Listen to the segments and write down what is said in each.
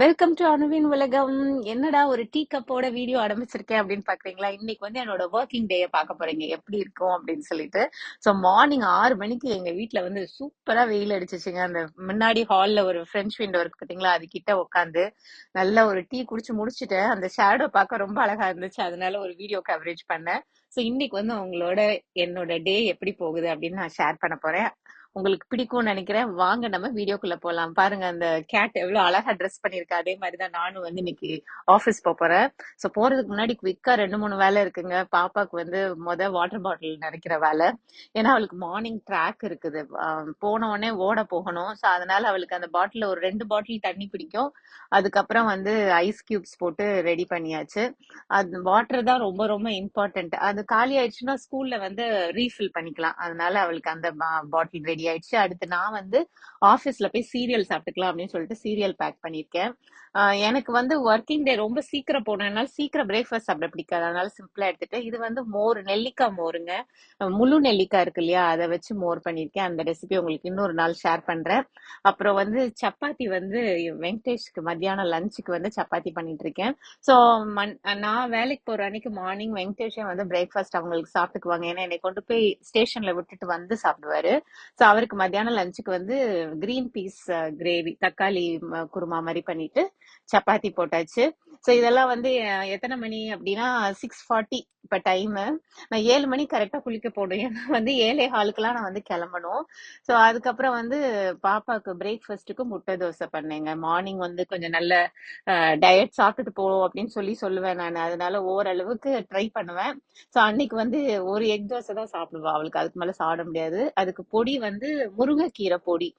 Welcome to அணுவின் உலகம் என்னடா ஒரு டீ கப்போட வீடியோ ஆரம்பிச்சிருக்கேன் அப்படின்னு பாக்குறீங்களா? இன்னைக்கு வந்து என்னோட ஒர்க்கிங் டேயை பார்க்க போறீங்க. எப்படி இருக்கும் அப்படின்னு சொல்லிட்டு. ஸோ மார்னிங் ஆறு மணிக்கு எங்க வீட்ல வந்து சூப்பரா வெயில் அடிச்சிச்சுங்க. அந்த முன்னாடி ஹால்ல ஒரு ஃப்ரெஞ்ச் விண்டோ இருக்கு பாத்தீங்களா? அது கிட்ட உட்காந்து நல்ல ஒரு டீ குடிச்சு முடிச்சுட்டேன் அந்த ஷேடோ பார்க்க ரொம்ப அழகா இருந்துச்சு. அதனால ஒரு வீடியோ கவரேஜ் பண்ணேன். ஸோ இன்னைக்கு வந்து உங்களோட என்னோட டே எப்படி போகுது அப்படின்னு நான் ஷேர் பண்ண போறேன். உங்களுக்கு பிடிக்கும்னு நினைக்கிறேன். வாங்க நம்ம வீடியோக்குள்ள போலாம். பாருங்க அந்த கேட் எவ்வளவு அழகா ட்ரெஸ் பண்ணிருக்கா அதே மாதிரிதான் நானும் வந்து இன்னைக்கு ஆபீஸ் போறேன். சோ போறதுக்கு முன்னாடி குவிக்கா ரெண்டு மூணு வேலை இருக்குங்க. பாப்பாக்கு வந்து முத வாட்டர் பாட்டில் நினைக்கிற வேலை. ஏன்னா அவளுக்கு மார்னிங் ட்ராக் இருக்குது. போன உடனே ஓட போகணும். சோ அதனால அவளுக்கு அந்த பாட்டில் ஒரு ரெண்டு பாட்டில் தண்ணி பிடிக்கும். அதுக்கப்புறம் வந்து ஐஸ் கியூப்ஸ் போட்டு ரெடி பண்ணியாச்சு. அது வாட்டர் தான் ரொம்ப ரொம்ப இம்பார்ட்டன்ட் அது காலி ஆயிடுச்சுன்னா ஸ்கூல்ல வந்து ரீஃபில் பண்ணிக்கலாம். அதனால அவளுக்கு அந்த பாட்டில் ரெடி ஆயிடுச்சு. அடுத்து நான் வந்து ஆபீஸ்ல போய் சீரியல் சாப்பிட்டுக்கலாம் அப்படின்னு சொல்லிட்டு சீரியல் பேக் பண்ணிருக்கேன் எனக்கு வந்து ஒர்க்கிங் டே ரொம்ப சீக்கிரம் போனதுனால சீக்கிரம் பிரேக்ஃபாஸ்ட் சாப்பிட பிடிக்காது. அதனால சிம்பிளா எடுத்துட்டு இது வந்து மோர் நெல்லிக்காய் மோருங்க. முழு நெல்லிக்காய் இருக்கு இல்லையா? அதை வச்சு மோர் பண்ணியிருக்கேன். அந்த ரெசிபி உங்களுக்கு இன்னொரு நாள் ஷேர் பண்றேன். அப்புறம் வந்து சப்பாத்தி வந்து வெங்கடேஷ்க்கு மத்தியானம் லஞ்சுக்கு வந்து சப்பாத்தி பண்ணிட்டு இருக்கேன் ஸோ நான் வேலைக்கு போற அன்னைக்கு மார்னிங் வெங்கடேஷே வந்து பிரேக்ஃபாஸ்ட் அவங்களுக்கு சாப்பிட்டுக்குவாங்க. ஏன்னா என்னை கொண்டு போய் ஸ்டேஷன்ல விட்டுட்டு வந்து சாப்பிடுவாரு. ஸோ அவருக்கு மத்தியானம் லஞ்சுக்கு வந்து கிரீன் பீஸ் கிரேவி தக்காளி குருமா மாதிரி பண்ணிட்டு சப்பாத்தி போட்டாச்சு. ஸோ இதெல்லாம் வந்து எத்தனை மணி அப்படின்னா சிக்ஸ் ஃபார்ட்டி இப்போ டைமு நான் ஏழு மணி கரெக்டாக குளிக்க போடும் ஏன்னா வந்து ஏழே ஹாலுக்கெல்லாம் நான் வந்து கிளம்பணும். ஸோ அதுக்கப்புறம் வந்து பாப்பாவுக்கு பிரேக்ஃபாஸ்ட்டுக்கு முட்டை தோசை பண்ணேங்க. மார்னிங் வந்து கொஞ்சம் நல்ல டயட் சாப்பிட்டுட்டு போவோம் அப்படின்னு சொல்லி சொல்லுவேன் நான். அதனால ஓரளவுக்கு ட்ரை பண்ணுவேன். ஸோ அன்னைக்கு வந்து ஒரு எக் தோசை தான் சாப்பிடுவா அவளுக்கு. அதுக்கு மேலே சாப்பிட முடியாது. அதுக்கு பொடி வந்து முருங்கைக்கீரை பொடி.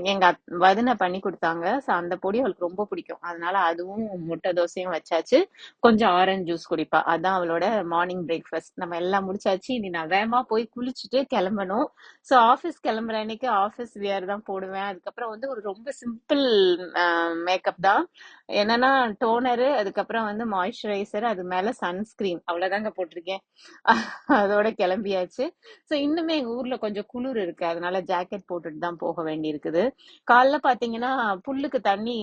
எங்கள் எங்க வதனை பண்ணி கொடுத்தாங்க. ஸோ அந்த பொடி அவளுக்கு ரொம்ப பிடிக்கும். அதனால அதுவும் முட்டை தோசையும் வச்சாச்சு. கொஞ்சம் ஆரஞ்சு ஜூஸ் குடிப்பா. அதான் அவளோட மார்னிங் பிரேக்ஃபாஸ்ட் நம்ம எல்லாம் முடிச்சாச்சு. இனி நான் வேகமா போய் குளிச்சுட்டு கிளம்பணும். ஸோ ஆஃபீஸ் கிளம்புற அன்னைக்கு ஆஃபீஸ் வியர் தான் போடுவேன். அதுக்கப்புறம் வந்து ஒரு ரொம்ப சிம்பிள் மேக்கப் தான். என்னன்னா டோனரு அதுக்கப்புறம் வந்து மாய்ஸ்சரைசர் அது மேல சன்ஸ்கிரீன் அவ்வளவுதாங்க போட்டிருக்கேன். அதோட கிளம்பியாச்சு. ஸோ இன்னுமே எங்க ஊர்ல கொஞ்சம் குளிர் இருக்கு. அதனால ஜாக்கெட் போட்டுட்டு தான் போக வேண்டி இருக்குது காலைல பாத்தீங்கன்னா புல்லுக்கு தண்ணி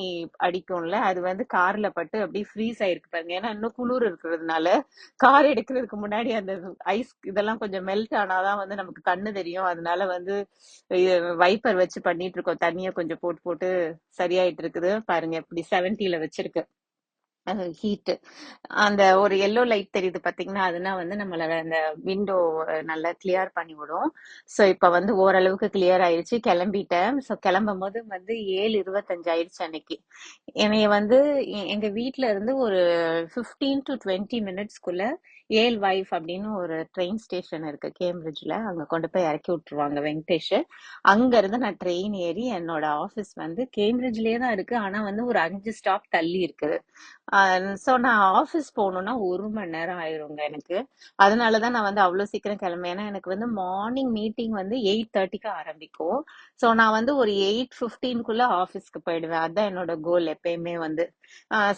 அடிக்கும்ல. அது வந்து கார்ல பட்டு அப்படியே ஃப்ரீஸ் ஆயிருக்கு பாருங்க. ஏன்னா இன்னும் குளிர் இருக்கிறதுனால கார் எடுக்கிறதுக்கு முன்னாடி அந்த ஐஸ் இதெல்லாம் கொஞ்சம் மெல்ட் ஆனாதான் வந்து நமக்கு கண்ணு தெரியும். அதனால வந்து வைப்பர் வச்சு பண்ணிட்டு இருக்கோம். தண்ணிய கொஞ்சம் போட்டு போட்டு சரியாயிட்டு இருக்குது. பாருங்க இப்படி செவன்டில வச்சிருக்கு. ஹீட்டு அந்த ஒரு எல்லோ லைட் தெரியுது பார்த்தீங்கன்னா அதுனா வந்து நம்மள அந்த விண்டோ நல்லா கிளியர் பண்ணி விடும். ஸோ இப்போ வந்து ஓரளவுக்கு கிளியர் ஆயிடுச்சு கிளம்பிட்டேன். ஸோ கிளம்பும் போது வந்து ஏழு இருபத்தஞ்சு ஆயிடுச்சு அன்னைக்கு. என்னைய வந்து எ- வீட்டில் இருந்து ஒரு 15 டு டுவெண்ட்டி மினிட்ஸ்க்குள்ள ஏல் வைஃப் அப்படின்னு ஒரு ட்ரெயின் ஸ்டேஷன் இருக்கு கேம்பிரிட்ஜ்ல அங்க கொண்டு போய் இறக்கி விட்டுருவாங்க வெங்கடேஷ். அங்க இருந்து நான் ட்ரெயின் ஏறி என்னோட ஆஃபீஸ் வந்து கேம்பிரிட்ஜ்லயே தான் இருக்கு. ஆனா வந்து ஒரு அஞ்சு ஸ்டாப் தள்ளி இருக்குது. ஸோ நான் ஆஃபீஸ் போகணும்னா ஒரு மணி நேரம் ஆயிருங்க எனக்கு. அதனால தான் நான் வந்து அவ்வளோ சீக்கிரம் கிளம்பேன் ஏன்னா எனக்கு வந்து மார்னிங் மீட்டிங் வந்து எயிட் தேர்ட்டிக்கு ஆரம்பிக்கும். ஸோ நான் வந்து ஒரு எயிட் ஃபிஃப்டீன்குள்ள ஆஃபீஸ்க்கு போயிடுவேன். அதான் என்னோட கோல் எப்பயுமே வந்து.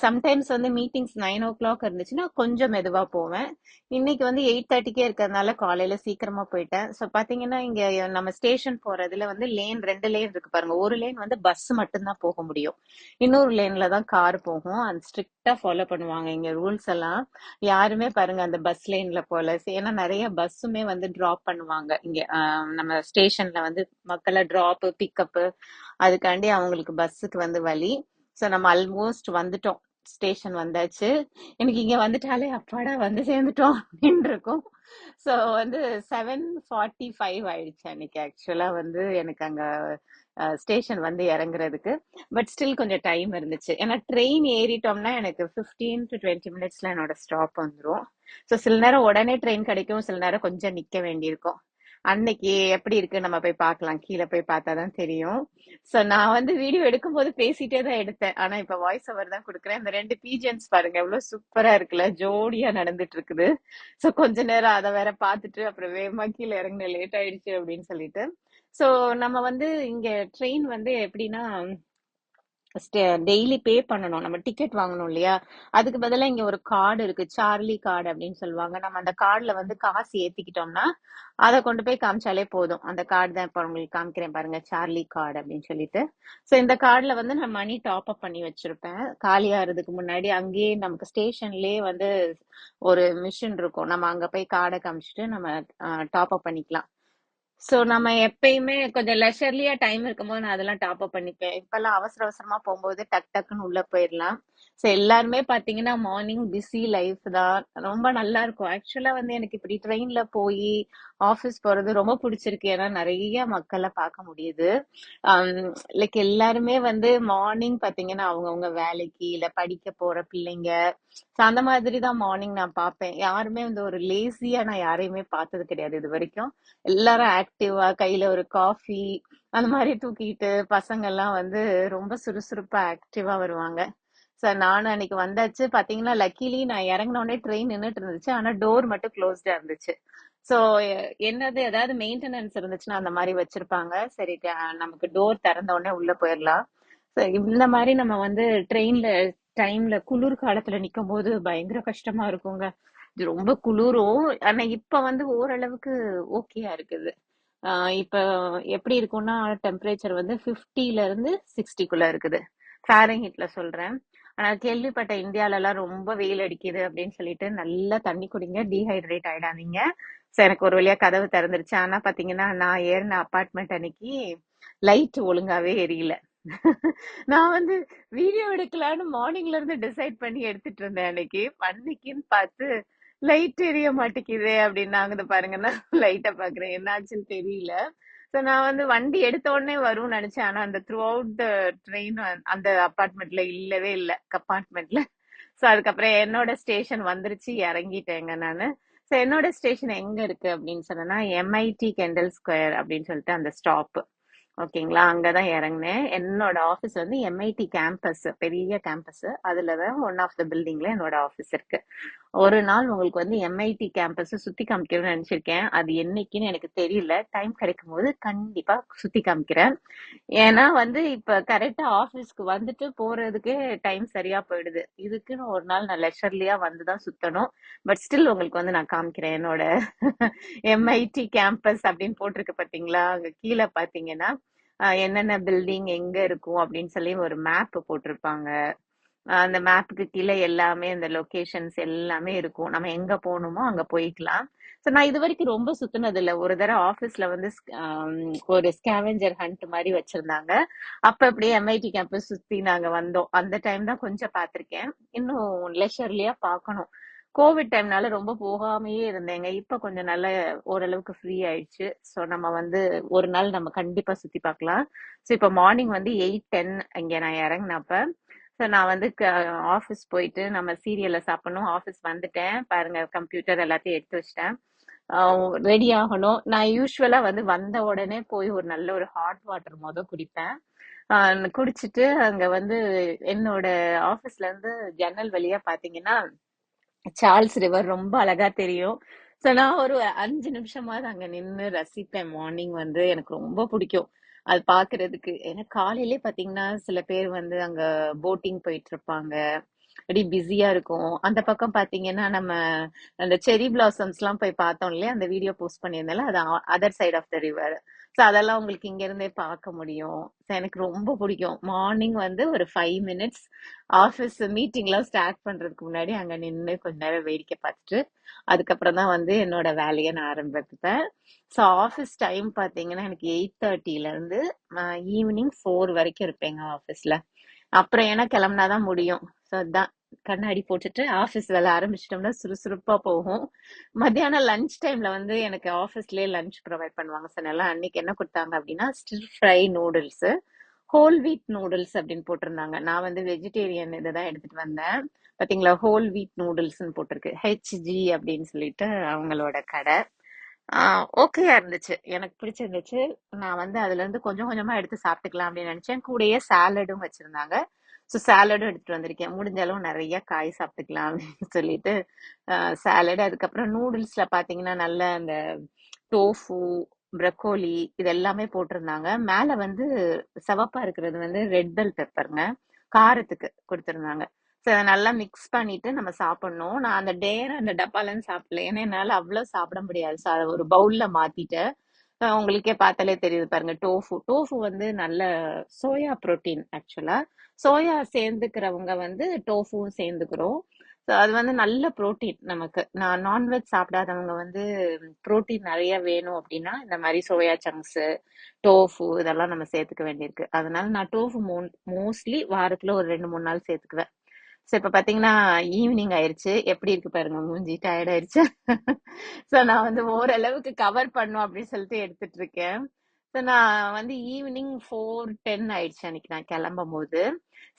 சம்டைம்ஸ் வந்து மீட்டிங்ஸ் நைன் ஓ கிளாக் இருந்துச்சுன்னா கொஞ்சம் மெதுவா போவேன். இன்னைக்கு வந்து எயிட் தேர்ட்டிக்கே இருக்கிறதுனால காலையில சீக்கிரமா போயிட்டேன். ஸோ பாத்தீங்கன்னா இங்க நம்ம ஸ்டேஷன் போறதுல வந்து லேன் ரெண்டு லேன் இருக்கு பாருங்க. ஒரு லேன் வந்து பஸ் மட்டும்தான் போக முடியும். இன்னொரு லேன்ல தான் கார் போகும். அது ஸ்ட்ரிக்டா ஃபாலோ பண்ணுவாங்க இங்க ரூல்ஸ் எல்லாம். யாருமே பாருங்க அந்த பஸ் லேன்ல போல. ஏன்னா நிறைய பஸ்ஸுமே வந்து டிராப் பண்ணுவாங்க. இங்க நம்ம ஸ்டேஷன்ல வந்து மக்களை டிராப் பிக்கப் அதுக்காண்டி அவங்களுக்கு பஸ்ஸுக்கு வந்து வழி. ஸோ நம்ம ஆல்மோஸ்ட் வந்துட்டோம். ஸ்டேஷன் வந்தாச்சு. எனக்கு இங்க வந்துட்டாலே அப்பாடா வந்து சேர்ந்துட்டோம் அப்படின்னு இருக்கும் ஸோ வந்து செவன் ஃபார்ட்டி ஃபைவ் ஆயிடுச்சு அன்னைக்கு. ஆக்சுவலா வந்து எனக்கு அங்க ஸ்டேஷன் வந்து இறங்குறதுக்கு. பட் ஸ்டில் கொஞ்சம் டைம் இருந்துச்சு. ஏன்னா ட்ரெயின் ஏறிட்டோம்னா எனக்கு 15 டு டுவெண்ட்டி மினிட்ஸ்ல என்னோட ஸ்டாப் வந்துடும் ஸோ சில நேரம் உடனே ட்ரெயின் கிடைக்கும். சில நேரம் கொஞ்சம் நிக்க வேண்டியிருக்கும். அன்னைக்கு எப்படி இருக்கு நம்ம போய் பார்க்கலாம். கீழே போய் பார்த்தாதான் தெரியும். சோ நான் வந்து வீடியோ எடுக்கும் போது பேசிட்டே தான் எடுத்தேன். ஆனா இப்ப வாய்ஸ் ஓவர் தான் கொடுக்குறேன். இந்த ரெண்டு பீஜன்ஸ் பாருங்க எவ்வளவு சூப்பரா இருக்குல்ல. ஜோடியா நடந்துட்டு இருக்குது. சோ கொஞ்ச நேரம் அதை வேற பார்த்துட்டு அப்புறம் வேகமா கீழே இறங்கின லேட் ஆயிடுச்சு அப்படின்னு சொல்லிட்டு. சோ நம்ம வந்து இங்க ட்ரெயின் வந்து எப்படின்னா டெய்லி பே பண்ணணும். நம்ம டிக்கெட் வாங்கணும் இல்லையா? அதுக்கு பதிலா இங்க ஒரு கார்டு இருக்கு. சார்லி கார்டு அப்படின்னு சொல்லுவாங்க. நம்ம அந்த கார்டுல வந்து காசு ஏத்திக்கிட்டோம்னா அதை கொண்டு போய் காமிச்சாலே போதும். அந்த கார்டு தான் இப்ப உங்களுக்கு காமிக்கிறேன் பாருங்க. சார்லி கார்டு அப்படின்னு சொல்லிட்டு. சோ இந்த கார்டுல வந்து நான் மணி டாப் அப் பண்ணி வச்சிருப்பேன். காலியாகிறதுக்கு முன்னாடி அங்கேயே நமக்கு ஸ்டேஷன்லயே வந்து ஒரு மிஷின் இருக்கும். நம்ம அங்க போய் கார்டை காமிச்சிட்டு நம்ம டாப் அப் பண்ணிக்கலாம். சோ நம்ம எப்பயுமே கொஞ்சம் லெஷர்லியா டைம் இருக்கும்போது நான் அதெல்லாம் டாப் அப் பண்ணிப்பேன். இப்பெல்லாம் அவசர அவசரமா போகும்போது டக் டக்குன்னு உள்ள போயிடலாம். சோ எல்லாருமே பாத்தீங்கன்னா மார்னிங் பிஸி லைஃப் தான். ரொம்ப நல்லா இருக்கும். ஆக்சுவலா வந்து எனக்கு இப்படி ட்ரெயின்ல போய் ஆஃபீஸ் போறது ரொம்ப பிடிச்சிருக்கு. ஏன்னா நிறைய மக்களை பார்க்க முடியுது. Um, லைக் எல்லாருமே வந்து மார்னிங் பாத்தீங்கன்னா அவங்கவுங்க வேலைக்கு இல்ல படிக்க போற பிள்ளைங்க. ஸோ அந்த மாதிரி தான் மார்னிங் நான் பார்ப்பேன். யாருமே வந்து ஒரு லேசியா நான் யாரையுமே பார்த்தது கிடையாது இது வரைக்கும். எல்லாரும் ஆக்டிவா கையில ஒரு காஃபி அந்த மாதிரி தூக்கிட்டு பசங்க எல்லாம் வந்து ரொம்ப சுறுசுறுப்பா ஆக்டிவா வருவாங்க. சார் நானும் அன்னைக்கு வந்தாச்சு. பாத்தீங்கன்னா லக்கிலி நான் இறங்கின உடனே ட்ரெயின் நின்னுட்டு இருந்துச்சு. ஆனா டோர் மட்டும் க்ளோஸ்டா இருந்துச்சு. சோ என்னது ஏதாவது மெயின்டெனன்ஸ் இருந்துச்சுன்னா அந்த மாதிரி வச்சிருப்பாங்க. சரி நமக்கு டோர் திறந்த உடனே உள்ள போயிடலாம். இந்த மாதிரி நம்ம வந்து ட்ரெயின்ல டைம்ல குளிர் காலத்துல நிக்கும் போது பயங்கர கஷ்டமா இருக்குங்க. ரொம்ப குளிரும். ஆனா இப்ப வந்து ஓரளவுக்கு ஓகேயா இருக்குது. இப்ப எப்படி இருக்கும்னா டெம்பரேச்சர் வந்து 50 இருந்து 60 குள்ள இருக்குது. ஃபாரன்ஹீட்ல சொல்றேன். ஆனா கேள்விப்பட்ட இந்தியால எல்லாம் ரொம்ப வெயில் அடிக்குது அப்படின்னு சொல்லிட்டு நல்லா தண்ணி குடிங்க டீஹைட்ரேட் ஆயிடாதீங்க. சோ எனக்கு ஒரு வழியா கதவு திறந்துருச்சு. ஆனா பாத்தீங்கன்னா நான் ஏறின அப்பார்ட்மெண்ட் அன்னைக்கு லைட் ஒழுங்காவே எரியல. நான் வந்து வீடியோ எடுக்கலான்னு மார்னிங்ல இருந்து டிசைட் பண்ணி எடுத்துட்டு இருந்தேன் அன்னைக்கு. அன்னைக்குன்னு பார்த்து லைட் எரிய மாட்டேங்குதே அப்படின்னாங்க பாருங்கன்னா லைட்டை பாக்குறேன். என்னாச்சுன்னு தெரியல. சோ நான் வந்து வண்டி எடுத்த உடனே வரும்னு நினைச்சேன். ஆனா அந்த த்ரூ அவுட் த ட்ரெயின் அந்த அப்பார்ட்மெண்ட்ல இல்லவே இல்லை. கப்பார்ட்மெண்ட்ல சோ அதுக்கப்புறம் என்னோட ஸ்டேஷன் வந்துருச்சு. இறங்கிட்டேங்க நானு. சோ என்னோட ஸ்டேஷன் எங்க இருக்கு அப்படின்னு சொன்னேன்னா எம்ஐடி கெண்டல் ஸ்கொயர் அப்படின்னு சொல்லிட்டு அந்த ஸ்டாப் ஓகேங்களா அங்கதான் இறங்கினேன். என்னோட ஆபீஸ் வந்து எம்ஐடி கேம்பஸ் பெரிய கேம்பஸ் அதுலதான் ஒன் ஆஃப் த பில்டிங்ல என்னோட ஆஃபீஸ் இருக்கு. ஒரு நாள் உங்களுக்கு வந்து எம்ஐடி கேம்பஸ் சுத்தி காமிக்கணும்னு நினைச்சிருக்கேன். அது என்னைக்குன்னு எனக்கு தெரியல. டைம் கிடைக்கும் போது கண்டிப்பா சுத்தி காமிக்கிறேன். ஏன்னா வந்து இப்ப கரெக்டா ஆபீஸ்க்கு வந்துட்டு போறதுக்கே டைம் சரியா போயிடுது. இதுக்குன்னு ஒரு நாள் நான் லெஷர்லியா வந்துதான் சுத்தணும். பட் ஸ்டில் உங்களுக்கு வந்து நான் காமிக்கிறேன். என்னோட எம்ஐடி கேம்பஸ் அப்படின்னு போட்டிருக்கு பாத்தீங்களா? அங்க கீழே பாத்தீங்கன்னா என்னென்ன பில்டிங் எங்க இருக்கும் அப்படின்னு சொல்லி ஒரு மேப் போட்டிருப்பாங்க. அந்த மேப்புக்கு கீழே எல்லாமே அந்த லொகேஷன்ஸ் எல்லாமே இருக்கும். நம்ம எங்க போகணுமோ அங்க போய்க்கலாம். ஸோ நான் இது வரைக்கும் ரொம்ப சுத்தினது இல்லை ஒரு தடவை ஆஃபீஸ்ல வந்து ஒரு ஸ்கேவெஞ்சர் ஹண்ட் மாதிரி வச்சிருந்தாங்க. அப்ப அப்படியே எம்ஐடி கேம்பஸ் சுத்தி நாங்க வந்தோம். அந்த டைம் தான் கொஞ்சம் பார்த்திருக்கேன். இன்னும் லெஷர்லியா பார்க்கணும். கோவிட் டைம்னால ரொம்ப போகாமையே இருந்தேங்க. இப்ப கொஞ்சம் நல்ல ஓரளவுக்கு ஃப்ரீ ஆயிடுச்சு. ஸோ நம்ம வந்து ஒரு நாள் நம்ம கண்டிப்பா சுத்தி பார்க்கலாம். ஸோ இப்போ மார்னிங் வந்து எயிட் டென் இங்க நான் இறங்கினப்ப ஸோ நான் வந்து ஆஃபீஸ் போயிட்டு நம்ம சீரியலை சாப்பிடணும். ஆஃபீஸ் வந்துட்டேன். பாருங்க கம்ப்யூட்டர் எல்லாத்தையும் எடுத்து வச்சிட்டேன். ரெடி ஆகணும். நான் யூஸ்வலா வந்து வந்த உடனே போய் ஒரு நல்ல ஒரு ஹாட் வாட்டர் மொதல் குடிப்பேன். குடிச்சிட்டு அங்க வந்து என்னோட ஆபீஸ்ல இருந்து ஜன்னல் வழியா பாத்தீங்கன்னா சார்ல்ஸ் ரிவர் ரொம்ப அழகா தெரியும். ஸோ நான் ஒரு அஞ்சு நிமிஷமாவது அங்க நின்று ரசிப்பேன். மார்னிங் வந்து எனக்கு ரொம்ப பிடிக்கும். அது பாக்குறதுக்கு. ஏன்னா காலையிலே பாத்தீங்கன்னா சில பேர் வந்து அங்க போட்டிங் போயிட்டு இருப்பாங்க. அப்படி பிஸியா இருக்கும். அந்த பக்கம் பாத்தீங்கன்னா நம்ம அந்த செரி பிளாசம்ஸ் எல்லாம் போய் பார்த்தோம் இல்லையா? அந்த வீடியோ போஸ்ட் பண்ணியிருந்தால அது other side of the river so அதெல்லாம் உங்களுக்கு இங்க இருந்தே பார்க்க முடியும். எனக்கு ரொம்ப பிடிக்கும். மார்னிங் வந்து ஒரு ஃபைவ் மினிட்ஸ் ஆஃபீஸ் மீட்டிங்லாம் ஸ்டார்ட் பண்றதுக்கு முன்னாடி அங்க நின்று கொஞ்ச நேரம் வேடிக்கை பார்த்துட்டு அதுக்கப்புறம் தான் வந்து என்னோட வேலையை நான் ஆரம்பிப்பேன். ஸோ ஆஃபீஸ் டைம் பார்த்தீங்கன்னா எனக்கு எயிட் தேர்ட்டிலேருந்து ஈவினிங் ஃபோர் வரைக்கும் இருப்பேங்க ஆஃபீஸில் அப்புறம் ஏன்னா கிளம்புனா தான் முடியும். ஸோ அதான். கண்ணாடி போட்டுட்டு ஆஃபீஸ் வேலை ஆரம்பிச்சிட்டோம்னா சுறுசுறுப்பா போகும். மத்தியானம் லஞ்ச் டைம்ல வந்து எனக்கு ஆஃபீஸ்லயே லஞ்ச் ப்ரொவைட் பண்ணுவாங்க சொன்னால அன்னைக்கு என்ன கொடுத்தாங்க அப்படின்னா stir fry noodles whole wheat noodles அப்படின்னு போட்டிருந்தாங்க. நான் வந்து வெஜிடேரியன் இதை தான் எடுத்துட்டு வந்தேன். பாத்தீங்களா? ஹோல் வீட் நூடுல்ஸ்ன்னு போட்டிருக்கு. ஹெச்ஜி அப்படின்னு சொல்லிட்டு அவங்களோட கடை. ஓகேயா இருந்துச்சு. எனக்கு பிடிச்சிருந்துச்சு. நான் வந்து அதுல இருந்து கொஞ்சம் கொஞ்சமா எடுத்து சாப்பிட்டுக்கலாம் அப்படின்னு நினைச்சேன். கூடயே சாலடும் வச்சிருந்தாங்க. ஸோ சாலடும் எடுத்துட்டு வந்திருக்கேன். முடிஞ்ச அளவு நிறைய காய் சாப்பிட்டுக்கலாம் அப்படின்னு சொல்லிட்டு சாலடு அதுக்கப்புறம் நூடுல்ஸ்ல பாத்தீங்கன்னா நல்ல அந்த டோஃபு ப்ரக்கோலி இது எல்லாமே போட்டிருந்தாங்க. மேல வந்து சவப்பா இருக்கிறது வந்து ரெட் பெல் பெப்பருங்க காரத்துக்கு கொடுத்துருந்தாங்க. ஸோ அதை நல்லா மிக்ஸ் பண்ணிட்டு நம்ம சாப்பிடணும். நான் அந்த டேர அந்த டப்பாலன்னு சாப்பிடல. ஏன்னா என்னால் அவ்வளோ சாப்பிட முடியாது. ஸோ அதை ஒரு பவுல்ல மாத்திட்டேன். உங்களுக்கே பார்த்தாலே தெரியுது பாருங்க. டோஃபு. டோஃபு வந்து நல்ல சோயா புரோட்டீன் ஆக்சுவலா. சோயா சேர்ந்துக்கிறவங்க வந்து டோஃபும் சேர்ந்துக்கிறோம். ஸோ அது வந்து நல்ல ப்ரோட்டீன் நமக்கு. நான் நான்வெஜ் சாப்பிடாதவங்க வந்து புரோட்டீன் நிறைய வேணும் அப்படின்னா இந்த மாதிரி சோயா சங்க்ஸு டோஃபு இதெல்லாம் நம்ம சேர்த்துக்க வேண்டியிருக்கு. அதனால நான் டோஃபு மோ மோஸ்ட்லி வாரத்துல ஒரு ரெண்டு மூணு நாள் சேர்த்துக்குவேன். ஸோ இப்போ பார்த்தீங்கன்னா ஈவினிங் ஆயிருச்சு. எப்படி இருக்கு பாருங்க மூஞ்சி டயர்ட் ஆயிருச்சு. ஸோ நான் வந்து ஓரளவுக்கு கவர் பண்ணும் அப்படின்னு சொல்லிட்டு எடுத்துட்டு இருக்கேன் ஸோ நான் வந்து ஈவினிங் ஃபோர் டென் ஆயிடுச்சு அன்னைக்கு நான் கிளம்பும் போது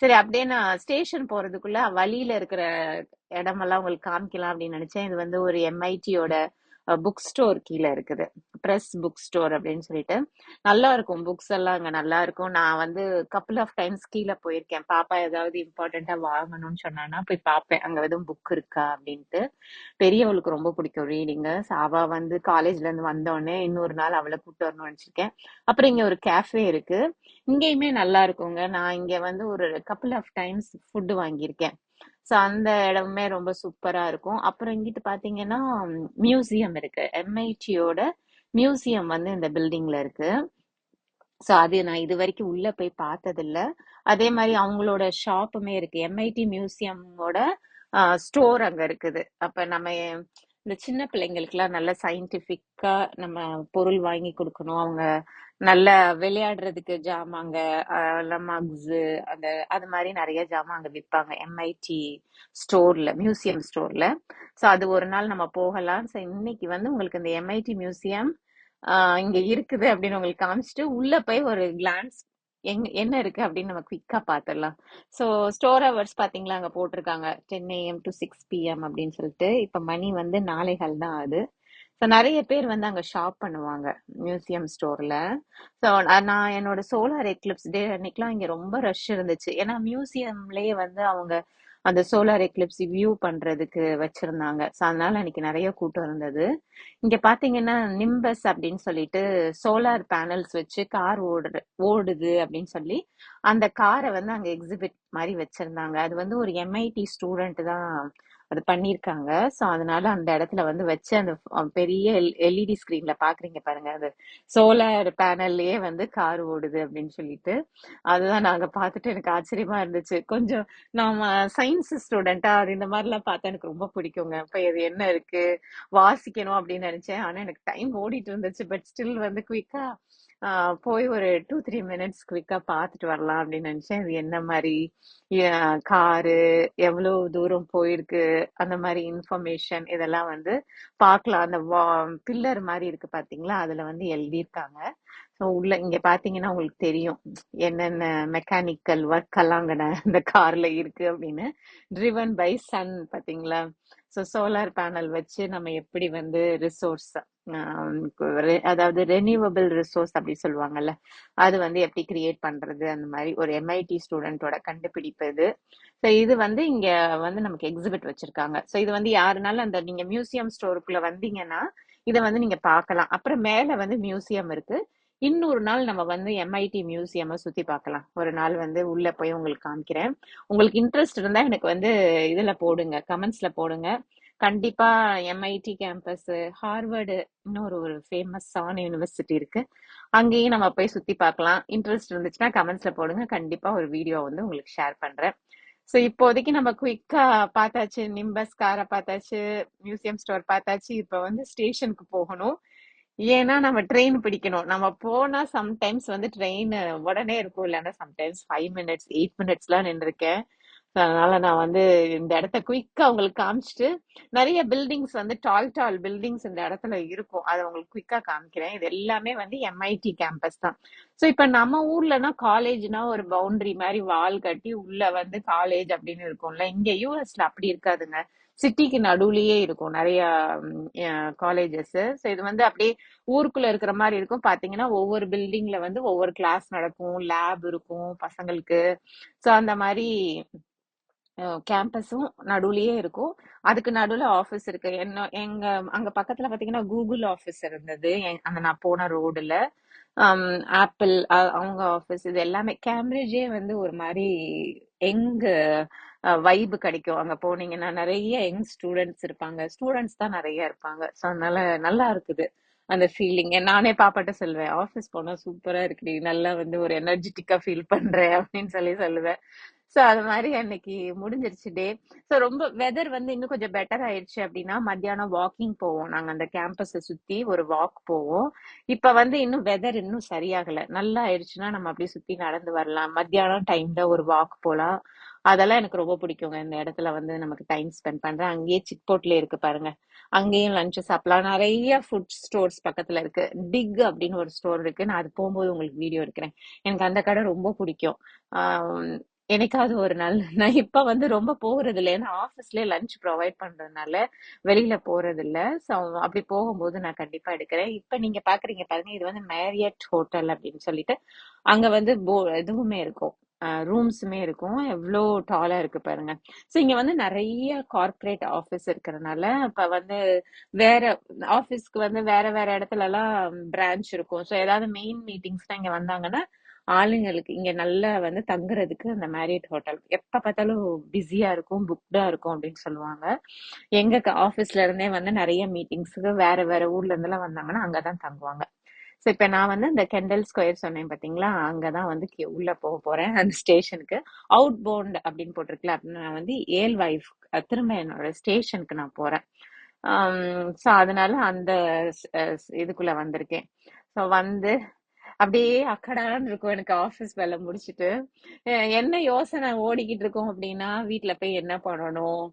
சரி அப்படியே நான் ஸ்டேஷன் போறதுக்குள்ள வழியில இருக்கிற இடமெல்லாம் உங்களுக்கு காமிக்கலாம் அப்படின்னு நினைச்சேன். இது வந்து ஒரு எம்ஐடியோட புக் ஸ்டோர் கீழே இருக்குது. ப்ரெஸ் புக் ஸ்டோர் அப்படின்னு சொல்லிட்டு. நல்லா இருக்கும் புக்ஸ் எல்லாம் அங்கே நல்லா இருக்கும். நான் வந்து கப்புள் ஆஃப் டைம்ஸ் கீழே போயிருக்கேன். பாப்பா ஏதாவது இம்பார்ட்டண்ட்டாக வாங்கணும்னு சொன்னான்னா போய் பார்ப்பேன் அங்கே எதுவும் புக் இருக்கா அப்படின்ட்டு. பெரியவளுக்கு ரொம்ப பிடிக்கும் ரீடிங்கு சாவா வந்து காலேஜ்ல இருந்து வந்தோடனே இன்னொரு நாள் அவளை கூப்பிட்டு வரணும்னு நினச்சிருக்கேன் அப்புறம் இங்கே ஒரு கேஃபே இருக்கு. இங்கேயுமே நல்லா இருக்குங்க. நான் இங்கே வந்து ஒரு கப்புள் ஆஃப் டைம்ஸ் ஃபுட்டு வாங்கியிருக்கேன். ஸோ அந்த இடமுமே ரொம்ப சூப்பரா இருக்கும். அப்புறம் இங்கிட்டு பாத்தீங்கன்னா மியூசியம் இருக்கு. எம்ஐடியோட மியூசியம் வந்து இந்த பில்டிங்ல இருக்கு. ஸோ அது நான் இது வரைக்கும் உள்ள போய் பார்த்ததில்ல. அதே மாதிரி அவங்களோட ஷாப்புமே இருக்கு. எம்ஐடி மியூசியமோட ஸ்டோர் அங்க இருக்குது. அப்ப நம்ம இந்த சின்ன பிள்ளைங்களுக்குலாம் நல்ல சயின்டிஃபிக்கா நம்ம பொருள் வாங்கி கொடுக்கணும். அவங்க நல்ல விளையாடுறதுக்கு ஜாமாங்க மக்ஸ் அந்த அது மாதிரி நிறைய ஜாமான் அங்க விற்பாங்க எம்ஐடி ஸ்டோர்ல மியூசியம் ஸ்டோர்ல ஸோ அது ஒரு நாள் நம்ம போகலாம். ஸோ இன்னைக்கு வந்து உங்களுக்கு இந்த எம்ஐடி மியூசியம் இங்க இருக்குது அப்படின்னு உங்களுக்கு காமிச்சிட்டு உள்ள போய் ஒரு கிளான்ஸ் எங் என்ன இருக்கு அப்படின்னு நம்ம குவிக்கா பாத்துடலாம். ஸோ ஸ்டோர் ஹவர்ஸ் பாத்தீங்களா? அங்க போட்டிருக்காங்க. Ten AM to six PM அப்படின்னு சொல்லிட்டு. இப்ப மணி வந்து நாளைகள் தான் ஆகுது ஸோ நிறைய பேர் வந்து அங்கே ஷாப் பண்ணுவாங்க மியூசியம் ஸ்டோரில் ஸோ நான் என்னோட சோலார் எக்லிப்ஸ் டே அன்னைக்கெலாம் இங்கே ரொம்ப ரஷ் இருந்துச்சு. ஏன்னா மியூசியம்லேயே வந்து அவங்க அந்த சோலார் எக்லிப்ஸ் வியூ பண்றதுக்கு வச்சிருந்தாங்க. ஸோ அதனால அன்னைக்கு நிறைய கூட்டம் இருந்தது. இங்கே பார்த்தீங்கன்னா நிம்பஸ் அப்படின்னு சொல்லிட்டு சோலார் பேனல்ஸ் வச்சு கார் ஓடுற ஓடுது அப்படின்னு சொல்லி அந்த காரை வந்து அங்கே எக்ஸிபிட் மாதிரி வச்சிருந்தாங்க. அது வந்து ஒரு எம்ஐடி ஸ்டூடெண்ட் தான் அது பண்ணியிருக்காங்க ஸோ அதனால அந்த இடத்துல வந்து வச்சு அந்த பெரிய பெரிய எல்இடி ஸ்க்ரீன்ல பாக்குறீங்க பாருங்க. அந்த சோலார் பேனல்லயே வந்து கார் ஓடுது அப்படின்னு சொல்லிட்டு. அதுதான் நாங்க பார்த்துட்டு எனக்கு ஆச்சரியமா இருந்துச்சு. கொஞ்சம் நாம சயின்ஸ் ஸ்டூடெண்டா அது இந்த மாதிரிலாம் பார்த்தா எனக்கு ரொம்ப பிடிக்குங்க. இப்போ இது என்ன இருக்கு? வாசிக்கணும் அப்படின்னு நினைச்சேன். ஆனா எனக்கு டைம் ஓடிட்டு இருந்துச்சு. பட் ஸ்டில் வந்து குயிக்கா போய் ஒரு டூ த்ரீ மினிட்ஸ் குவிக்கா பார்த்துட்டு வரலாம் அப்படின்னு நினைச்சேன். இது என்ன மாதிரி? காரு எவ்வளவு தூரம் போயிருக்கு? அந்த மாதிரி இன்ஃபர்மேஷன் இதெல்லாம் வந்து பார்க்கலாம். அந்த பில்லர் மாதிரி இருக்கு பாத்தீங்களா அதுல வந்து எழுதியிருக்காங்க. ஸோ உள்ள இங்க பாத்தீங்கன்னா உங்களுக்கு தெரியும். என்னென்ன மெக்கானிக்கல் ஒர்க் எல்லாம் அங்க இந்த கார்ல இருக்கு அப்படின்னு. ட்ரிவன் பை சன் பாத்தீங்களா ஸோ சோலார் பேனல் வச்சு நம்ம எப்படி வந்து ரிசோர்ஸ் அதாவது ரெனியூவபிள் ரிசோர்ஸ் அப்படி சொல்லுவாங்கல்ல அது வந்து எப்படி கிரியேட் பண்றது அந்த மாதிரி ஒரு எம்ஐடி ஸ்டூடெண்டோட கண்டுபிடிப்பு இது ஸோ இது வந்து இங்க வந்து நமக்கு எக்ஸிபிட் வச்சிருக்காங்க. ஸோ இது வந்து யாருனாலும் அந்த நீங்க மியூசியம் ஸ்டோருக்குள்ள வந்தீங்கன்னா இதை வந்து நீங்க பார்க்கலாம். அப்புறம் மேல வந்து மியூசியம் இருக்கு. இன்னொரு நாள் நம்ம வந்து எம்ஐடி மியூசியம் சுத்தி பார்க்கலாம். ஒரு நாள் வந்து உள்ள போய் உங்களுக்கு காமிக்கிறேன். உங்களுக்கு இன்ட்ரெஸ்ட் இருந்தா எனக்கு வந்து இதுல போடுங்க கமெண்ட்ஸ்ல போடுங்க. கண்டிப்பா எம்ஐடி கேம்பஸ் ஹார்வர்டு இன்னொரு ஒரு ஃபேமஸான யூனிவர்சிட்டி இருக்கு. அங்கேயும் நம்ம போய் சுத்தி பார்க்கலாம். இன்ட்ரெஸ்ட் இருந்துச்சுன்னா கமெண்ட்ஸ்ல போடுங்க. கண்டிப்பா ஒரு வீடியோ வந்து உங்களுக்கு ஷேர் பண்றேன். ஸோ இப்போதைக்கு நம்ம குயிக்கா பார்த்தாச்சு. நிம்பஸ் காரை பார்த்தாச்சு. மியூசியம் ஸ்டோர் பார்த்தாச்சு. இப்போ வந்து ஸ்டேஷனுக்கு போகணும். ஏன்னா நம்ம ட்ரெயின் பிடிக்கணும். நம்ம போனா சம்டைம்ஸ் வந்து ட்ரெயின் உடனே இருக்கும். இல்லைன்னா சம்டைம்ஸ் ஃபைவ் மினிட்ஸ் எயிட் மினிட்ஸ்லாம் நின்றுருக்கேன். அதனால நான் வந்து இந்த இடத்த குயிக்கா உங்களுக்கு காமிச்சிட்டு நிறைய பில்டிங்ஸ் வந்து டால் டால் பில்டிங்ஸ் இந்த இடத்துல இருக்கும். அதை உங்களுக்கு குயிக்கா காமிக்கிறேன். இது எல்லாமே வந்து எம்ஐடி கேம்பஸ் தான். ஸோ இப்போ நம்ம ஊர்லனா காலேஜ்னா ஒரு பவுண்டரி மாதிரி வால் கட்டி உள்ள வந்து காலேஜ் அப்படின்னு இருக்கும்ல. இங்க யூஎஸ்ல அப்படி இருக்காதுங்க. சிட்டிக்கு நடுவுலயே இருக்கும். நிறைய காலேஜஸ் ஸோ இது வந்து அப்படியே ஊருக்குள்ள இருக்கிற மாதிரி இருக்கும். பாத்தீங்கன்னா ஒவ்வொரு பில்டிங்ல வந்து ஒவ்வொரு கிளாஸ் நடக்கும். லேப் இருக்கும் பசங்களுக்கு. ஸோ அந்த மாதிரி கேம்பஸும் நடுவுலயே இருக்கும். அதுக்கு நடுவுல ஆபீஸ் இருக்கு. என்ன எங்க அங்க பக்கத்துல பாத்தீங்கன்னா கூகுள் ஆபீஸ் இருந்தது. அந்த நான் போன ரோடுல ஆப்பிள் அவங்க ஆபீஸ் இது எல்லாமே. கேம்பிரிட்ஜே வந்து ஒரு மாதிரி எங்க வைப் கிடைக்கும். அங்க போனீங்கன்னா நிறைய யங் ஸ்டூடெண்ட்ஸ் இருப்பாங்க. ஸ்டூடெண்ட்ஸ் தான் நிறைய இருப்பாங்க. ஸோ அதனால நல்லா இருக்குது அந்த ஃபீலிங் நானே பாப்பாட்ட சொல்லுவேன் ஆஃபீஸ் போனா சூப்பரா இருக்குடி. நல்லா வந்து ஒரு எனர்ஜெட்டிக்கா ஃபீல் பண்றேன் அப்படின்னு சொல்லி சொல்லுவேன். ஸோ அது மாதிரி அன்னைக்கு முடிஞ்சிருச்சு டே. ஸோ ரொம்ப வெதர் வந்து இன்னும் கொஞ்சம் பெட்டர் ஆயிடுச்சு அப்படின்னா மத்தியானம் வாக்கிங் போவோம். நாங்கள் அந்த கேம்பஸை சுற்றி ஒரு வாக் போவோம். இப்போ வந்து இன்னும் வெதர் இன்னும் சரியாகலை. நல்லா ஆயிடுச்சுன்னா நம்ம அப்படியே சுற்றி நடந்து வரலாம். மத்தியானம் டைம்ல ஒரு வாக் போகலாம் அதெல்லாம் எனக்கு ரொம்ப பிடிக்குங்க. இந்த இடத்துல வந்து நமக்கு டைம் ஸ்பெண்ட் பண்றேன் அங்கேயே சிக்போட்ல இருக்கு பாருங்க. அங்கேயும் லஞ்ச் சாப்பிடலாம். நிறைய ஃபுட் ஸ்டோர்ஸ் பக்கத்துல இருக்கு. டிக் அப்படின்னு ஒரு ஸ்டோர் இருக்கு. நான் அது போகும்போது உங்களுக்கு வீடியோ எடுக்கிறேன். எனக்கு அந்த கடை ரொம்ப பிடிக்கும். எனக்காவது என்னைக்காவது ஒரு நாள். நான் இப்ப வந்து ரொம்ப போறது இல்லை ஏன்னா ஆஃபீஸ்லயே லஞ்ச் ப்ரொவைட் பண்றதுனால வெளியில போறது இல்ல ஸோ அப்படி போகும்போது நான் கண்டிப்பா எடுக்கிறேன். இப்ப நீங்க பாக்குறீங்க பாருங்க. இது வந்து மேரியட் ஹோட்டல் அப்படின்னு சொல்லிட்டு அங்க வந்து போ இதுவுமே இருக்கும். ரூம்ஸுமே இருக்கும். எவ்வளோ டாலாக இருக்கு பாருங்க. ஸோ இங்கே வந்து நிறைய கார்ப்பரேட் ஆஃபீஸ் இருக்கிறனால இப்போ வந்து வேற ஆஃபீஸ்க்கு வந்து வேற வேற இடத்துலலாம் பிரான்ச் இருக்கும். ஸோ ஏதாவது மெயின் மீட்டிங்ஸ்லாம் இங்கே வந்தாங்கன்னா ஆளுங்களுக்கு இங்கே நல்லா வந்து தங்குறதுக்கு அந்த மேரியட் ஹோட்டல். எப்போ பார்த்தாலும் பிஸியாக இருக்கும் புக்டாக இருக்கும் அப்படின்னு சொல்லுவாங்க. எங்கள் ஆஃபீஸ்ல இருந்தே வந்து நிறைய மீட்டிங்ஸுக்கு வேற வேற ஊர்ல இருந்தெல்லாம் வந்தாங்கன்னா அங்கதான் தங்குவாங்க. ஸோ இப்போ நான் வந்து இந்த கெண்டல் ஸ்கொயர் சொன்னேன் பார்த்தீங்களா அங்கே தான் வந்து உள்ளே உள்ள போக போறேன். அந்த ஸ்டேஷனுக்கு. அவுட் போண்ட் அப்படின்னு போட்டிருக்கல அப்படின்னு நான் வந்து ஏல் வைஃப் திரும்ப என்னோட ஸ்டேஷனுக்கு நான் போறேன். ஸோ அதனால அந்த இதுக்குள்ளே இதுக்குள்ள வந்திருக்கேன். ஸோ வந்து அப்படியே அக்கடான்னு இருக்கும். எனக்கு ஆஃபீஸ் வேலை முடிச்சிட்டு. என்ன யோசனை ஓடிக்கிட்டு இருக்கோம் அப்படின்னா வீட்டில் போய் என்ன பண்ணணும்?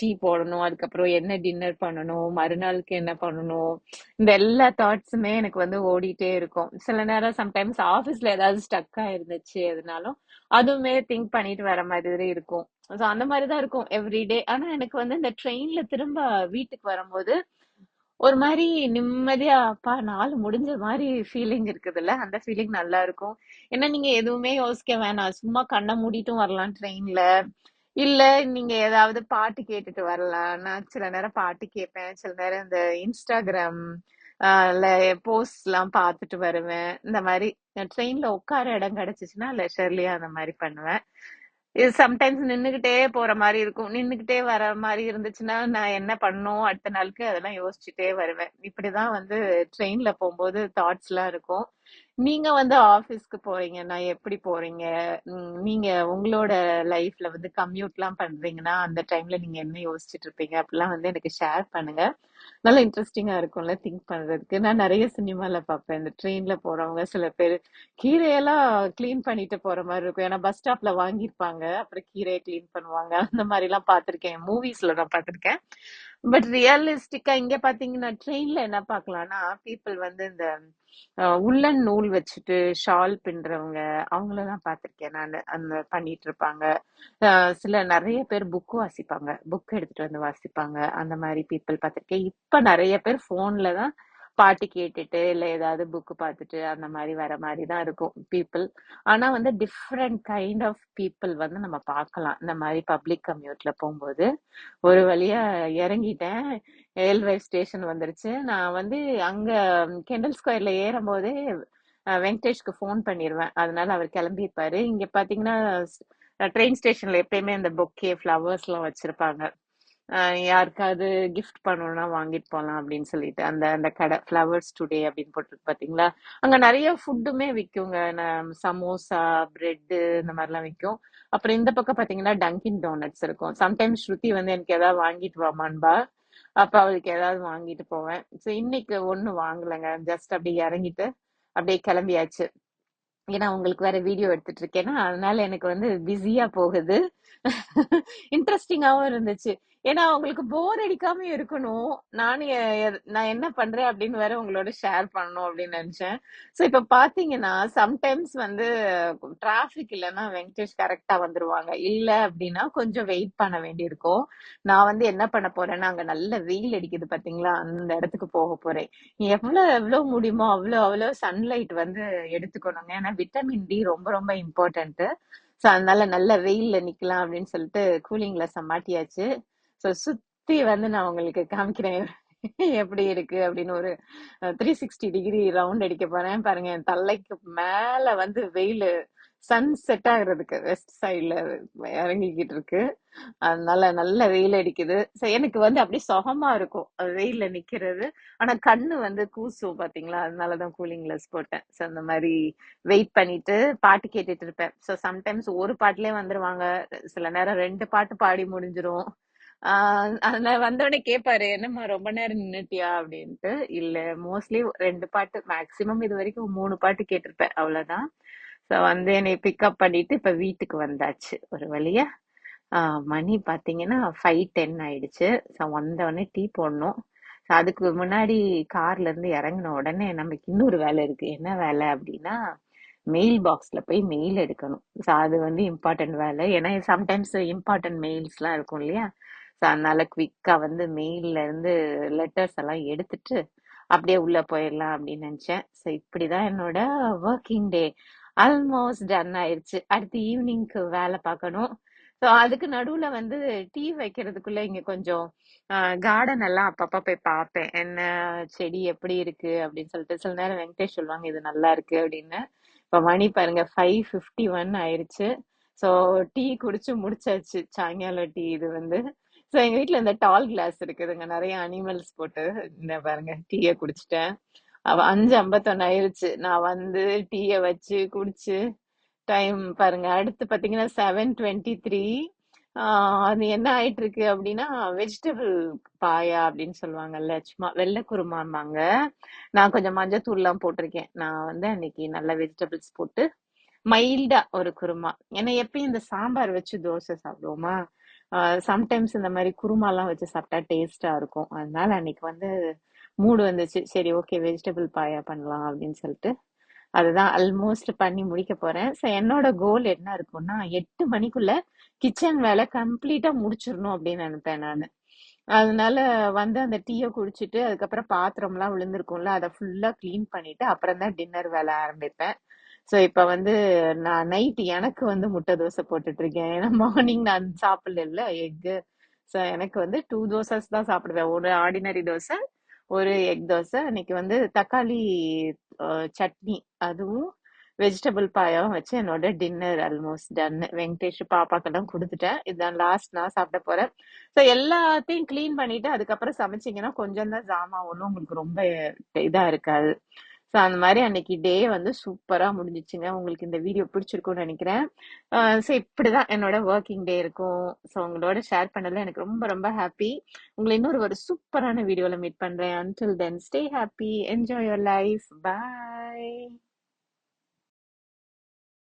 டீ போடணும் அதுக்கப்புறம் என்ன டின்னர் பண்ணணும் மறுநாளுக்கு என்ன பண்ணணும் இந்த எல்லா தாட்ஸுமே எனக்கு வந்து ஓடிட்டே இருக்கும். சில நேரம் சம்டைம்ஸ் ஆஃபீஸ்ல ஏதாவது ஸ்டக் இருந்துச்சு எதுனாலும் அதுவுமே திங்க் பண்ணிட்டு வர மாதிரி இருக்கும். ஸோ அந்த மாதிரி தான் இருக்கும் எவ்ரிடே ஆனா எனக்கு வந்து இந்த ட்ரெயின்ல திரும்ப வீட்டுக்கு வரும்போது ஒரு மாதிரி நிம்மதியா அப்பா நாள் முடிஞ்ச மாதிரி ஃபீலிங் இருக்குதுல்ல அந்த ஃபீலிங் நல்லா இருக்கும். ஏன்னா நீங்க எதுவுமே யோசிக்க வேணாம். சும்மா கண்ணை மூடிட்டும் வரலாம் ட்ரெயின்ல இல்ல நீங்க ஏதாவது பாட்டு கேட்டுட்டு வரலாம். நான் சில நேரம் பாட்டு கேட்பேன். சில நேரம் இந்த இன்ஸ்டாகிராம் போஸ்ட் எல்லாம் பார்த்துட்டு வருவேன். இந்த மாதிரி ட்ரெயின்ல உட்கார இடம் கிடைச்சிச்சுன்னா லெஷர்லயே அந்த மாதிரி பண்ணுவேன். இது சம்டைம்ஸ் நின்னுகிட்டே போற மாதிரி இருக்கும். நின்னுகிட்டே வர மாதிரி இருந்துச்சுன்னா நான் என்ன பண்ணும்? அடுத்த நாளுக்கு அதெல்லாம் யோசிச்சுட்டே வருவேன். இப்படிதான் வந்து ட்ரெயின்ல போகும்போது தாட்ஸ் எல்லாம் இருக்கும். நீங்க வந்து ஆபீஸ்க்கு போறீங்கன்னா எப்படி போறீங்க? உம் நீங்க உங்களோட லைஃப்ல வந்து கம்யூட் எல்லாம் பண்றீங்கன்னா அந்த டைம்ல நீங்க என்ன யோசிச்சுட்டு இருப்பீங்க? அப்படிலாம் வந்து எனக்கு ஷேர் பண்ணுங்க. நல்லா இன்ட்ரெஸ்டிங்கா இருக்கும்ல திங்க் பண்றதுக்கு. நான் நிறைய சினிமால பார்ப்பேன். இந்த ட்ரெயின்ல போறவங்க சில பேர் கீரையெல்லாம் க்ளீன் பண்ணிட்டு போற மாதிரி இருக்கும். ஏன்னா பஸ் ஸ்டாப்ல வாங்கியிருப்பாங்க. அப்புறம் கீரையை க்ளீன் பண்ணுவாங்க. அந்த மாதிரி எல்லாம் பார்த்திருக்கேன். மூவிஸ்ல நான் பார்த்திருக்கேன். பட் ரியலிஸ்டிக்கா இங்க பாத்தீங்கன்னா ட்ரெயின்ல என்ன பார்க்கலாம்னா பீப்புள் வந்து இந்த உள்ளன் நூல் வச்சுட்டு ஷால் பின்றவங்க அவங்களெல்லாம் பார்த்துருக்கேன் நான். அந்த பண்ணிட்டு இருப்பாங்க சில நிறைய பேர் புக்கு வாசிப்பாங்க. புக் எடுத்துட்டு வந்து வாசிப்பாங்க. அந்த மாதிரி பீப்புள் பார்த்துருக்கேன் இப்ப நிறைய பேர் போன்ல தான் பாட்டு கேட்டுட்டு இல்ல ஏதாவது புக்கு பார்த்துட்டு அந்த மாதிரி வர மாதிரி தான் இருக்கும் பீப்புள் ஆனா வந்து டிஃப்ரெண்ட் கைண்ட் ஆஃப் பீப்புள் வந்து நம்ம பார்க்கலாம் இந்த மாதிரி பப்ளிக் கம்யூட்ல போகும்போது ஒரு வழியா இறங்கிட்டேன். ரயில்வே ஸ்டேஷன் வந்துருச்சு. நான் வந்து அங்க கெண்டல் ஸ்கொயர்ல ஏறும் போதே வெங்கடேஷ்க்கு ஃபோன் பண்ணிடுவேன் அதனால அவர் கிளம்பியிருப்பாரு. இங்க பாத்தீங்கன்னா ட்ரெயின் ஸ்டேஷன்ல எப்பயுமே இந்த பொக்கே ஃப்ளவர்ஸ் எல்லாம் வச்சிருப்பாங்க. யாருக்காவது கிஃப்ட் பண்ணணும்னா வாங்கிட்டு போகலாம் அப்படின்னு சொல்லிட்டு அந்த அந்த கடை ஃப்ளவர்ஸ் டுடே அப்படின்னு போட்டிருக்கு பாத்தீங்களா? அங்க நிறைய ஃபுட்டுமே விற்குங்க சமோசா பிரெட் இந்த மாதிரிலாம் விற்கும் அப்புறம் இந்த பக்கம் பாத்தீங்கன்னா டங்கின் டோனட்ஸ் இருக்கும். சம்டைம்ஸ் ஸ்ருதி வந்து எனக்கு ஏதாவது வாங்கிட்டு வாமான்பா அப்ப அவளுக்கு ஏதாவது வாங்கிட்டு போவேன். ஸோ இன்னைக்கு ஒண்ணும் வாங்கலைங்க. ஜஸ்ட் அப்படியே இறங்கிட்டு அப்படியே கிளம்பியாச்சு. ஏன்னா உங்களுக்கு வேற வீடியோ எடுத்துட்டு இருக்கேன்னா அதனால எனக்கு வந்து பிஸியா போகுது. இன்ட்ரெஸ்டிங்காவும் இருந்துச்சு. ஏன்னா உங்களுக்கு போர் அடிக்காம இருக்கணும். நான் நான் என்ன பண்றேன் அப்படின்னு வேற உங்களோட ஷேர் பண்ணணும் அப்படின்னு நினைச்சேன். சோ இப்ப பாத்தீங்கன்னா சம்டைம்ஸ் வந்து டிராபிக் இல்லைன்னா வெங்கடேஷ் கரெக்டா வந்துருவாங்க. இல்ல அப்படின்னா கொஞ்சம் வெயிட் பண்ண வேண்டியிருக்கும். நான் வந்து என்ன பண்ண போறேன்னா அங்க நல்ல வெயில் அடிக்குது பாத்தீங்களா? அந்த இடத்துக்கு போக போறேன். எவ்வளவு எவ்வளவு முடியுமோ அவ்வளோ அவ்வளோ சன்லைட் வந்து எடுத்துக்கணுங்க. ஏன்னா விட்டமின் டி ரொம்ப ரொம்ப இம்பார்ட்டன்ட் ஸோ அதனால நல்ல வெயில்ல நிக்கலாம் அப்படின்னு சொல்லிட்டு கூலிங்ல சமாட்டியாச்சு ஸோ சுத்தி வந்து நான் உங்களுக்கு காமிக்கிறேன். எப்படி இருக்கு அப்படின்னு ஒரு த்ரீ சிக்ஸ்டி டிகிரி ரவுண்ட் அடிக்க போறேன். பாருங்க என் தலைக்கு மேல வந்து வெயில். சன் செட் ஆகுறதுக்கு வெஸ்ட் சைட்ல இறங்கிக்கிட்டு இருக்கு. அதனால நல்ல வெயில் அடிக்குது. எனக்கு வந்து அப்படியே சுகமா இருக்கும். வெயில வெயில்ல நிக்கிறது. ஆனா கண்ணு வந்து கூசும் பாத்தீங்களா? அதனாலதான் கூலிங் கிளாஸ் போட்டேன். ஸோ அந்த மாதிரி வெயிட் பண்ணிட்டு பாட்டு கேட்டுட்டு இருப்பேன். ஸோ சம்டைம்ஸ் ஒரு பாட்டுலயே வந்துருவாங்க. சில நேரம் ரெண்டு பாட்டு பாடி முடிஞ்சிரும். ஆஹ் அதனால வந்தோடனே கேட்பாரு என்னம்மா ரொம்ப நேரம் நின்னுட்டியா? அப்படின்ட்டு. இல்ல மோஸ்ட்லி ரெண்டு பாட்டு மேக்சிமம் இது வரைக்கும் மூணு பாட்டு கேட்டிருப்பேன் அவ்வளவுதான். ஸோ வந்து என்னை பிக்கப் பண்ணிட்டு இப்ப வீட்டுக்கு வந்தாச்சு ஒரு வழியா. மணி பாத்தீங்கன்னா ஃபைவ் டென் ஆயிடுச்சு. ஸோ வந்தவொடனே டீ போடணும். ஸோ அதுக்கு முன்னாடி கார்ல இருந்து இறங்கின உடனே நமக்கு இன்னொரு வேலை இருக்கு. என்ன வேலை அப்படின்னா மெயில் பாக்ஸ்ல போய் மெயில் எடுக்கணும். ஸோ அது வந்து இம்பார்ட்டன்ட் வேலை. ஏன்னா சம்டைம்ஸ் இம்பார்ட்டன்ட் மெயில்ஸ்லாம் இருக்கும் இல்லையா? ஸோ அதனால குவிக்கா வந்து மெயில்ல இருந்து லெட்டர்ஸ் எல்லாம் எடுத்துட்டு அப்படியே உள்ள போயிடலாம் அப்படின்னு நினைச்சேன். ஸோ இப்படிதான் என்னோட ஒர்க்கிங் டே ஆல்மோஸ்ட் டன் ஆயிடுச்சு அடுத்து ஈவினிங்க்கு வேலை பார்க்கணும். ஸோ அதுக்கு நடுவுல வந்து டீ வைக்கிறதுக்குள்ள இங்க கொஞ்சம் கார்டன் எல்லாம் அப்பப்ப போய் பார்ப்பேன். என்ன செடி எப்படி இருக்கு அப்படின்னு சொல்லிட்டு. சில நேரம் வெங்கடேஷ் சொல்லுவாங்க இது நல்லா இருக்கு அப்படின்னு. இப்போ மணி பாருங்க ஃபைவ் ஃபிஃப்டி ஒன் ஆயிடுச்சு ஸோ டீ குடிச்சு முடிச்சாச்சு. சாயங்காலம் டீ இது வந்து. ஸோ எங்க வீட்டில் இந்த டால் கிளாஸ் இருக்குதுங்க. நிறைய அனிமல்ஸ் போட்டு இந்த பாருங்க டீயை குடிச்சிட்டேன். அவ அஞ்சு ஐம்பத்தொன்னு ஆயிருச்சு. நான் வந்து டீயை வச்சு குடிச்சு டைம் பாருங்க. அடுத்து பாத்தீங்கன்னா செவன் டுவெண்ட்டி த்ரீ அது என்ன ஆயிட்டு இருக்கு அப்படின்னா வெஜிடபிள் பாயா அப்படின்னு சொல்லுவாங்கல்ல சும்மா வெள்ளை குருமாம்பாங்க. நான் கொஞ்சம் மஞ்சத்தூள் எல்லாம் போட்டிருக்கேன். நான் வந்து அன்னைக்கு நல்ல வெஜிடபிள்ஸ் போட்டு மைல்டா ஒரு குருமா. ஏன்னா எப்பயும் இந்த சாம்பார் வச்சு தோசை சாப்பிடுவோமா? சம்டைம்ஸ் இந்த மாதிரி குருமாலாம் வச்சு சாப்பிட்டா டேஸ்டா இருக்கும். அதனால அன்னைக்கு வந்து மூடு வந்துச்சு. சரி ஓகே வெஜிடபிள் பாயா பண்ணலாம் அப்படின்னு சொல்லிட்டு. அதுதான் ஆல்மோஸ்ட் பண்ணி முடிக்க போறேன். ஸோ என்னோட கோல் என்ன இருக்கும்னா எட்டு மணிக்குள்ள கிச்சன் வேலை கம்ப்ளீட்டா முடிச்சிடணும் அப்படின்னு நினைப்பேன் நான். அதனால வந்து அந்த டீயை குடிச்சிட்டு அதுக்கப்புறம் பாத்திரம்லாம் விழுந்திருக்கும்ல அதை ஃபுல்லா க்ளீன் பண்ணிட்டு அப்புறம் தான் டின்னர் வேலை ஆரம்பிப்பேன். ஸோ இப்போ வந்து நான் நைட் எனக்கு வந்து முட்டை தோசை போட்டுட்டு இருக்கேன் ஏன்னா மார்னிங் நான் சாப்பிடல எக்கு ஸோ எனக்கு வந்து டூ தோசஸ் தான் சாப்பிடுவேன். ஒரு ஆர்டினரி தோசை ஒரு எக் தோசை. இன்னைக்கு வந்து தக்காளி சட்னி. அதுவும் வெஜிடபிள் பாயாவும் வச்சு என்னோட டின்னர் ஆல்மோஸ்ட் டன் வெங்கடேஷ் பாப்பாக்கெல்லாம் கொடுத்துட்டேன். இதுதான் லாஸ்ட் நான் சாப்பிட போறேன். ஸோ எல்லாத்தையும் கிளீன் பண்ணிட்டு அதுக்கப்புறம் சமைச்சீங்கன்னா கொஞ்சம் தான் ஜாமான் ஒன்றும் உங்களுக்கு ரொம்ப இதா இருக்காது. ஸோ அந்த மாதிரி அன்னைக்கு டே வந்து சூப்பராக முடிஞ்சிச்சுங்க. உங்களுக்கு இந்த வீடியோ பிடிச்சிருக்கும்னு நினைக்கிறேன். ஸோ இப்படி தான் என்னோட ஒர்க்கிங் டே இருக்கும். ஸோ உங்களோட ஷேர் பண்ணதில் எனக்கு ரொம்ப ரொம்ப ஹாப்பி உங்களை இன்னொரு ஒரு சூப்பரான வீடியோவில் மீட் பண்ணுறேன் until then stay happy enjoy your life bye